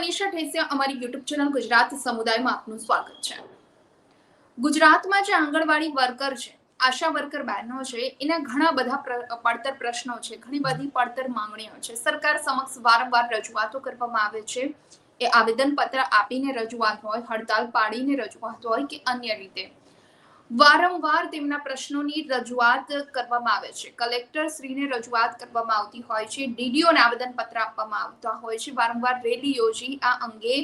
મનીષા ઠેસિયા અમારી YouTube channel Gujarat સમુદાયમાં આપનું સ્વાગત છે. ગુજરાતમાં જે આંગણવાડી વર્કર છે, આશા વર્કર બહેનો છે, એના ઘણા બધા પડતર પ્રશ્નો છે, ઘણી બધી પડતર માંગણીઓ છે. સરકાર સમક્ષ વારંવાર રજૂઆતો કરવામાં આવે છે એ આવેદન પત્ર આપીને રજૂઆત હોય, હડતાલ પાડીને રજૂઆત હોય કે અન્ય રીતે. વારંવાર તેમના પ્રશ્નોની રજૂઆત કરવામાં આવે છે. કલેક્ટર શ્રીને રજૂઆત કરવામાં આવતી હોય છે. ડીડીઓને આવેદન પત્ર આપવામાં આવતા હોય છે. વારંવાર રેલી યોજી આ અંગે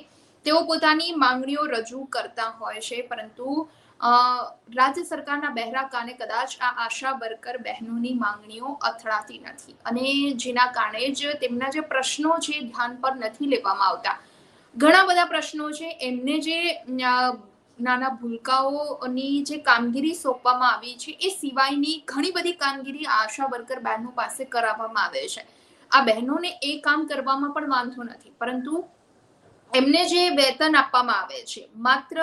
તેઓ પોતાની માંગણીઓ રજૂ કરતા હોય છે. પરંતુ રાજ્ય સરકારના બહેરા કાને કદાચ આ આશા વર્કર બહેનોની માંગણીઓ અથડાતી નથી અને જેના કારણે જ તેમના જે પ્રશ્નો છે ધ્યાન પર નથી લેવામાં આવતા. ઘણા બધા પ્રશ્નો છે. એમને જે નાના ભૂલકાઓની જે કામગીરી સોંપવામાં આવી છે, એ સિવાયની ઘણી બધી કામગીરી આશા વર્કર બહેનો પાસે કરાવવામાં આવે છે. આ બહેનોને એ કામ કરવામાં પણ વાંધો નથી, પરંતુ એમને જે વેતન આપવામાં આવે છે, માત્ર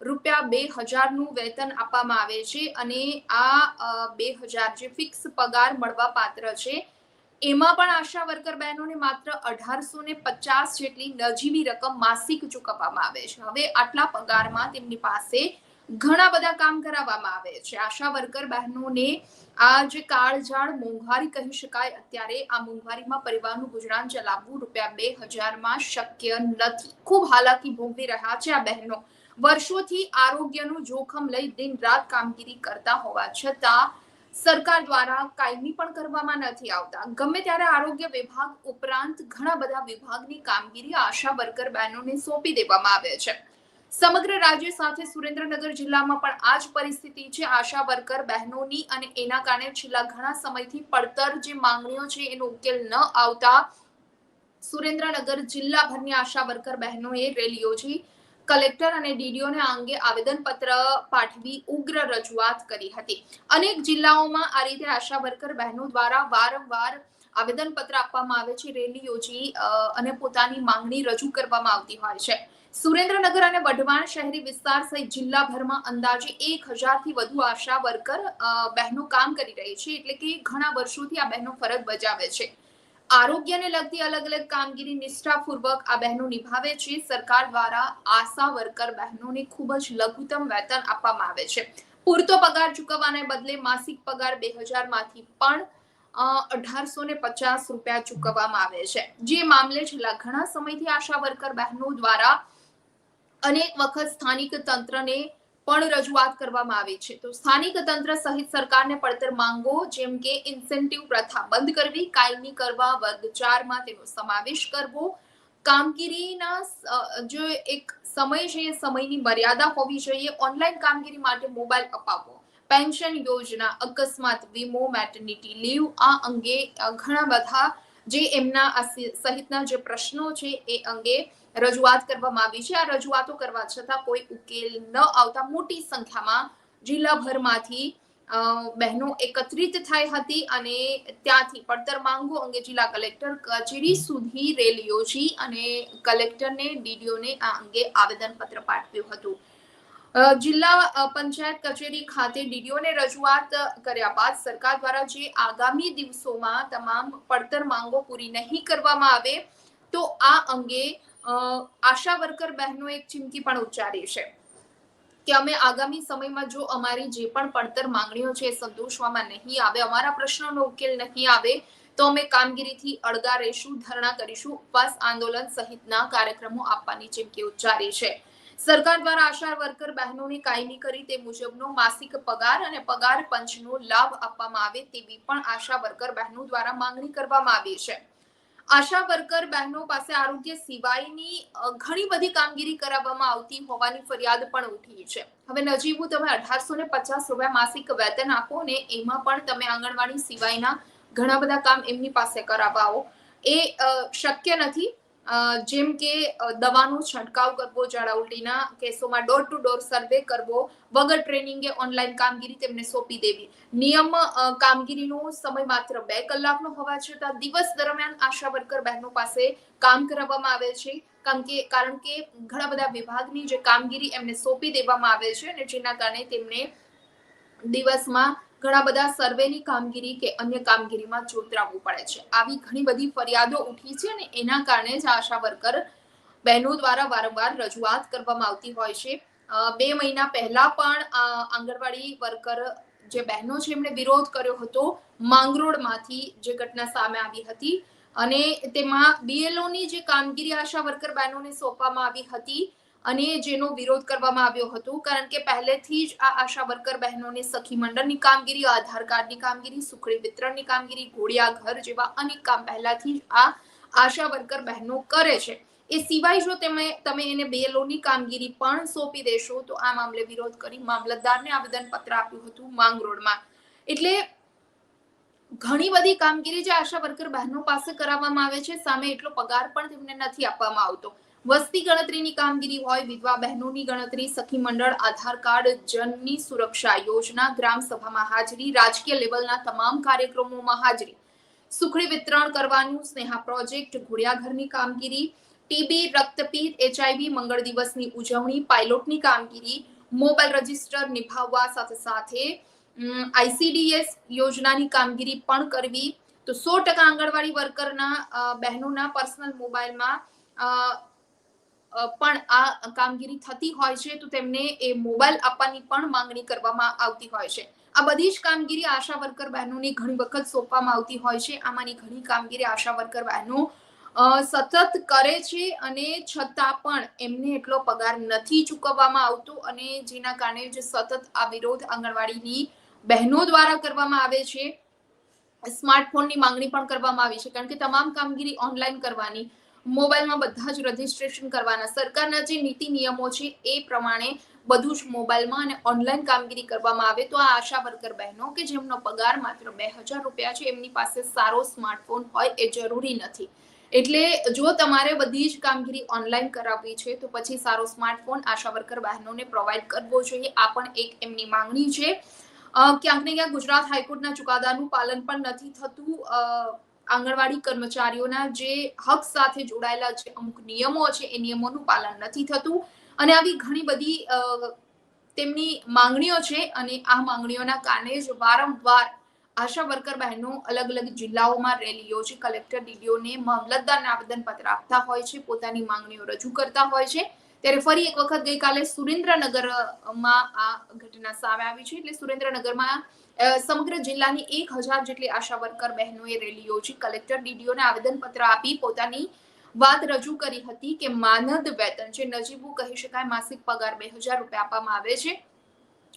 રૂપિયા બે હજારનું વેતન આપવામાં આવે છે અને આ બે હજાર જે ફિક્સ પગાર મળવા પાત્ર છે એમાં પણ આશા વર્કર બહેનોને માત્ર અઢારસો ને પચાસ જેટલી નજીવી રકમ માસિક ચૂકવવામાં આવે છે. હવે આટલા પગારમાં તેમની પાસે ઘણા બધા કામ કરાવવામાં આવે છે. આશા વર્કર બહેનોને આ જે કાળઝાળ મોંઘવારી કહી શકાય. અત્યારે આ મોંઘવારીમાં પરિવારનું ગુજરાન ચલાવવું રૂપિયા બે હજારમાં શક્ય નથી. ખૂબ હાલાકી ભોગવી રહ્યા છે આ બહેનો. વર્ષોથી આરોગ્યનું જોખમ લઈ દિન રાત કામગીરી કરતા હોવા છતાં સરકાર દ્વારા કાયમી પણ કરવામાં નથી આવતા. ગમે ત્યારે આરોગ્ય વિભાગ ઉપરાંત ઘણા બધા વિભાગની કામગીરી આશા વર્કર બહેનોને સોંપી દેવામાં આવે છે. સમગ્ર રાજ્ય સાથે સુરેન્દ્રનગર જિલ્લામાં પણ આ જ પરિસ્થિતિ છે. આશા વર્કર બહેનોની અને એના કારણે છેલ્લા ઘણા સમયથી પડતર જે માંગણીઓ છે એનો ઉકેલ ન આવતા સુરેન્દ્રનગર જિલ્લાભરની આશા વર્કર બહેનોએ રેલી યોજી. કલેક્ટર અને ડીડીઓને આ અંગે આવેદનપત્ર પાઠવી ઉગ્ર રજૂઆત કરી હતી. અનેક જિલ્લાઓમાં આ રીતે આશા વર્કર બહેનો દ્વારા વારંવાર આવેદનપત્ર આપવામાં આવે છે, રેલી યોજી અને પોતાની માંગણી રજૂ કરવામાં આવતી હોય છે. સુરેન્દ્રનગર અને વઢવાણ શહેરી વિસ્તાર સહિત જિલ્લાભરમાં અંદાજે એક હજારથી વધુ આશા વર્કર બહેનો કામ કરી રહી છે, એટલે કે ઘણા વર્ષોથી આ બહેનો ફરજ બજાવે છે. આરોગ્યને લગતી અલગ અલગ કામગીરી નિષ્ઠાપૂર્વક આ બહેનો નિભાવે છે. સરકાર દ્વારા આશા વર્કર બહેનોને ખૂબ જ લઘુત્તમ વેતન આપવામાં આવે છે. પૂરતો પગાર ચૂકવવાને બદલે માસિક પગાર બે માંથી પણ અઢારસો ને પચાસ રૂપિયા ચૂકવવામાં આવે છે. જે મામલે છેલ્લા ઘણા સમયથી આશા વર્કર બહેનો દ્વારા અનેક વખત સ્થાનિક તંત્રને પણ રજૂઆત કરવામાં આવી છે. તો સ્થાનિક તંત્ર સહિત સરકારને પડતર માંગો, જેમ કે ઇન્સેન્ટિવ પ્રથા બંધ કરવી, કાયમી કરવા વર્ગ ચારમાં તેનો સમાવેશ કરવો, કામગીરીના જે એક સમય છે સમયની મર્યાદા હોવી જોઈએ, ઓનલાઈન કામગીરી માટે મોબાઈલ અપાવવો, પેન્શન યોજના, અકસ્માત વીમો, મેટર્નિટી લીવ, આ અંગે ઘણા બધા જે એમના સહિતના જે પ્રશ્નો છે, એ અંગે રજૂઆત કરવામાં આવી છે. આ રજૂઆતો કરવા છતાં કોઈ ઉકેલ ન આવતા મોટી સંખ્યામાં જિલ્લાભરમાંથી બહેનો એકત્રિત થઈ હતી અને ત્યાંથી પડતર માંગો અંગે જિલ્લા કલેક્ટર કચેરી સુધી રેલી યોજી અને કલેક્ટરને, ડીડીઓને આ અંગે આવેદનપત્ર પાઠવ્યું હતું. જિલ્લા પંચાયત કચેરી ખાતે ડીડીઓને રજૂઆત કર્યા બાદ સરકાર દ્વારા જે આગામી દિવસોમાં તમામ પડતર માંગો પૂરી નહીં કરવામાં આવે, તો આ અંગે આશા વર્કર બહેનો એક ચીમકી પણ ઉચ્ચારી છે કે અમે આગામી સમયમાં જો અમારી જે પણ પડતર માંગણીઓ છે એ સંતોષવામાં નહીં આવે, અમારા પ્રશ્નોનો ઉકેલ નહીં આવે, તો અમે કામગીરીથી અળગા રહીશું, ધરણા કરીશું, ઉપવાસ આંદોલન સહિતના કાર્યક્રમો આપવાની ચીમકી ઉચ્ચારી છે. સરકાર દ્વારા આશા વર્કર બહેનોને કાયમી કરી તે મુજબનો માસિક પગાર અને પગાર પંચનો લાભ આપવામાં આવે તેવી પણ આશા વર્કર બહેનો દ્વારા માંગણી કરવામાં આવી છે. આશા વર્કર બહેનો પાસે આરોગ્ય સિવાયની ઘણી બધી કામગીરી કરાવવામાં આવતી હોવાની ફરિયાદ પણ ઉઠી છે. હવે નજીવું તમે અઢારસો ને પચાસ રૂપિયા માસિક વેતન આપો ને એમાં પણ તમે આંગણવાડી સિવાયના ઘણા બધા કામ એમની પાસે કરાવાઓ એ શક્ય નથી. જેમ કે દવાનો છંટકાવ કરવો, ઝાડા ઉલટીના કેસોમાં ડોર ટુ ડોર સર્વે કરવો, વગર ટ્રેનિંગે ઓનલાઈન કામગીરી તેમને સોંપી દેવી. નિયમ કામગીરીનો સમય માત્ર બે કલાકનો હોવા છતાં દિવસ દરમિયાન આશા વર્કર બહેનો પાસે કામ કરાવવામાં આવે છે. કારણ કે કારણ કે ઘણા બધા વિભાગની જે કામગીરી એમને સોંપી દેવામાં આવે છે અને જેના કારણે તેમને દિવસમાં ઘણા બધા સર્વેની કામગીરી કે અન્ય કામગીરીમાં જોતરાવવું પડે છે. આવી ઘણી બધી ફરિયાદો ઉઠી છે અને એના કારણે જ આશા વર્કર બહેનો દ્વારા વારંવાર રજૂઆત કરવામાં આવતી હોય છે. બે મહિના પહેલા પણ આંગણવાડી વર્કર જે બહેનો છે, એમણે વિરોધ કર્યો હતો માંગરોળમાંથી જે ઘટના સામે આવી હતી અને તેમાં બીએલઓની જે કામગીરી આશા વર્કર બહેનોને સોંપવામાં આવી હતી. અને જેનો વિરોધ કરવામાં આવ્યો હતો, કારણ કે પહેલેથી જ આ આશા વર્કર બહેનોને સખી મંડળની કામગીરી, આધાર કાર્ડની કામગીરી, સુખડી વિતરણની કામગીરી ઘોડિયા ઘર જેવા અનેક કામ પહેલાથી જ આ આશા વર્કર બહેનો કરે છે. એ સિવાય જો તમે તમે એને બેલોની કામગીરી પણ સોંપી દેશો, તો આ મામલે વિરોધ કરી મામલતદારને આવેદન પત્ર આપ્યું હતું માંગરોળમાં. એટલે ઘણી બધી કામગીરી જે આશા વર્કર બહેનો પાસે કરાવવામાં આવે છે, સામે એટલો પગાર પણ તેમને નથી આપવામાં આવતો. વસ્તી ગણતરીની કામગીરી હોય, વિધવા બહેનોની ગણતરી, સખી મંડળ, આધાર કાર્ડ, જનની સુરક્ષા યોજના, ગ્રામ સભામાં હાજરી, રાજકીય લેવલના તમામ કાર્યક્રમોમાં હાજરી. સુખડી વિતરણ કરવાનું, સ્નેહા પ્રોજેક્ટ, ઘોડિયાઘરની કામગીરી, ટીબી રક્તપીત એચઆઈવી, મંગળ દિવસની ઉજવણી, પાયલોટની કામગીરી, મોબાઈલ રજિસ્ટર નિભાવવા સાથે સાથે આઈસીડીએસ યોજનાની કામગીરી પણ કરવી. તો સો ટકા આંગણવાડી વર્કરના બહેનોના પર્સનલ મોબાઈલમાં પણ આ કામગીરી થતી હોય છે તો તેમને એ મોબાઈલ આપવાની પણ માંગણી કરવામાં આવતી હોય છે. આ બધી જ કામગીરી આશા વર્કર બહેનોને ઘણી વખત સોંપવામાં આવતી હોય છે. આમાંની ઘણી કામગીરી આશા વર્કર બહેનો સતત કરે છે અને છતાં પણ એમને એટલો પગાર નથી ચૂકવવામાં આવતો અને જેના કારણે જે સતત આ વિરોધ આંગણવાડીની બહેનો દ્વારા કરવામાં આવે છે. સ્માર્ટફોનની માંગણી પણ કરવામાં આવી છે. કારણ કે તમામ કામગીરી ઓનલાઈન કરવાની. મોબાઈલમાં બધા જ રજીસ્ટ્રેશન કરવાના. સરકારના જે નીતિ નિયમો છે એ પ્રમાણે બધું જ મોબાઈલમાં અને ઓનલાઈન કામગીરી કરવામાં આવે. તો આ આશા વર્કર બહેનો કે જેમનો પગાર માત્ર બે હજાર રૂપિયા છે, એમની પાસે સારો સ્માર્ટફોન હોય એ જરૂરી નથી. એટલે જો તમારે બધી જ કામગીરી ઓનલાઈન કરાવવી છે, તો પછી સારો સ્માર્ટફોન આશા વર્કર બહેનોને પ્રોવાઈડ કરવો જોઈએ. આ પણ એક એમની માંગણી છે. ક્યાંક ને ક્યાંક ગુજરાત હાઈકોર્ટના ચુકાદાનું પાલન પણ નથી થતું. આંગણવાડી કર્મચારીઓના જે હક સાથે જોડાયેલા જે અમુક નિયમો છે, એ નિયમોનું પાલન નથી થતું. અને આવી ઘણી બધી તેમની માંગણીઓ છે અને આ માંગણીઓના કારણે જ વારંવાર આશા વર્કર બહેનો અલગ અલગ જિલ્લાઓમાં રેલી યોજી કલેક્ટર ડીડીઓને મામલતદારને આવેદન પત્ર આપતા હોય છે, પોતાની માંગણીઓ રજૂ કરતા હોય છે. ત્યારે ફરી એક વખત ગઈકાલે સુરેન્દ્રનગરમાં આ ઘટના સામે આવી છે, એટલે સુરેન્દ્રનગરમાં સમગ્ર જિલ્લાની એક હજાર જેટલી આશા વર્કર બહેનોએ રેલી યોજી કલેક્ટર ડીડીઓને આવેદનપત્ર આપી પોતાની વાત રજૂ કરી હતી કે માનદ વેતન જે નજીવું કહી શકાય માસિક પગાર બે હજાર રૂપિયા આપવામાં આવે છે.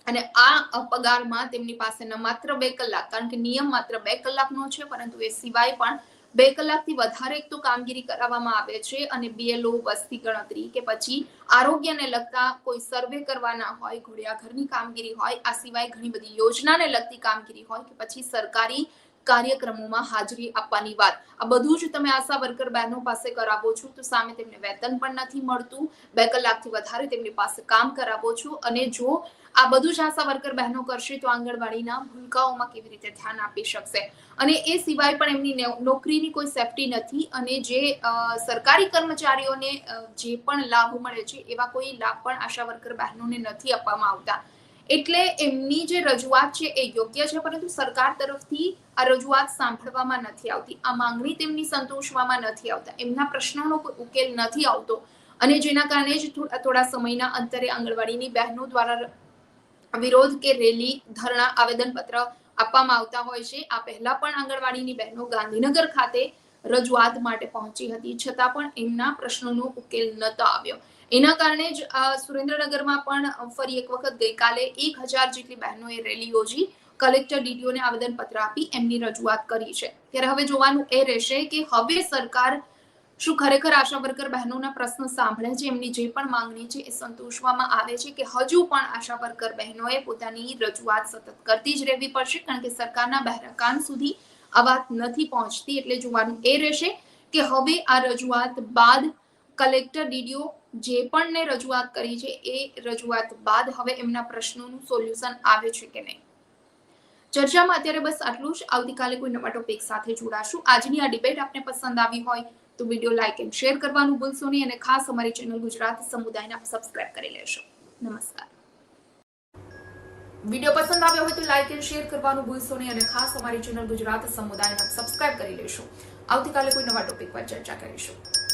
અને આ પગારમાં તેમની પાસે ન માત્ર બે કલાક, કારણ કે નિયમ માત્ર બે કલાકનો છે, પરંતુ એ સિવાય પણ બે કલાકથી વધારે એક તો કામગીરી કરાવવામાં આવે છે અને બીએલઓ વસ્તી ગણતરી કે પછી આરોગ્યને લગતા કોઈ સર્વે કરવાના હોય, ઘોડિયાઘરની કામગીરી હોય, આ સિવાય ઘણી બધી યોજનાને લગતી કામગીરી હોય કે પછી સરકારી કાર્યક્રમોમાં હાજરી આપવાની વાત. આ બધું જ તમે આશા વર્કર બહેનો પાસે કરાવો છો તો સામે તેમને વેતન પણ નથી મળતું. બે કલાકથી વધારે તેમની પાસે કામ કરાવો છો અને જો આ બધું જ આશા વર્કર બહેનો કરશે તો આંગણવાડીના ભૂલકાઓમાં કેવી રીતે ધ્યાન આપી શકશે? અને એ સિવાય પણ એમની નોકરીની કોઈ સેફટી નથી અને જે સરકારી કર્મચારીઓને જે પણ લાભ મળે છે એવા કોઈ લાભ પણ આશા વર્કર બહેનોને નથી આપવામાં આવતા. એટલે એમની જે રજૂઆત છે એ યોગ્ય છે, પરંતુ સરકાર તરફથી આ રજૂઆત સાંભળવામાં નથી આવતી. આ માંગણી તેમની સંતોષવામાં નથી આવતા. એમના પ્રશ્નોનો કોઈ ઉકેલ નથી આવતો. અને જેના કારણે જ થોડા સમયના અંતરે આંગણવાડીની બહેનો દ્વારા વિરોધ કે રેલી, ધરણા, આવેદનપત્ર આપવામાં આવતા હોય છે. આ પહેલા પણ આંગણવાડીની બહેનો ગાંધીનગર ખાતે રજૂઆત માટે પહોંચી હતી. છતાં પણ એમના પ્રશ્નોનો ઉકેલ નતો આવ્યો. એના કારણે જ આ સુરેન્દ્રનગરમાં પણ ફરી એક વખત ગઈકાલે એક હજાર જેટલી બહેનોએ રેલી યોજી, કલેક્ટર ડીડીઓને આવેદનપત્ર આપી એમની રજૂઆત કરી છે. ત્યારે હવે જોવાનું એ રહેશે કે હવે સરકાર શું ખરેખર આશા વર્કર બહેનોના પ્રશ્ન સાંભળે છે? એમની જે પણ માંગણી છે એ સંતોષવામાં આવે છે કે હજુ પણ આશા વર્કર બહેનોએ પોતાની રજૂઆત સતત કરતી જ રહેવી પડશે, કારણ કે સરકારના બહેરાકાન સુધી આ વાત નથી પહોંચતી. એટલે જોવાનું એ રહેશે કે હવે આ રજૂઆત બાદ કલેક્ટર ડીડીઓ જે પણ ને રજૂઆત કરી છે, એ રજૂઆત બાદ હવે એમના પ્રશ્નોનું સોલ્યુશન આવે છે કે નહીં. ચર્ચામાં અત્યારે બસ આટલું જ. આવતીકાલે કોઈ નવા ટોપિક સાથે જોડાશું. આજની આ ડિબેટ આપને પસંદ આવી હોય તો વીડિયો લાઇક એન્ડ શેર કરવાનું ભૂલશો નહીં અને ખાસ અમારી ચેનલ ગુજરાત સમુદાયને સબસ્ક્રાઇબ કરી લેશો નમસ્કાર. વીડિયો પસંદ આવ્યો હોય તો લાઇક એન્ડ શેર કરવાનું ભૂલશો નહીં અને ખાસ અમારી ચેનલ ગુજરાત સમુદાયને આપ સબસ્ક્રાઇબ કરી લેશો આવતીકાલે કોઈ નવા ટોપિક પર ચર્ચા કરીશું.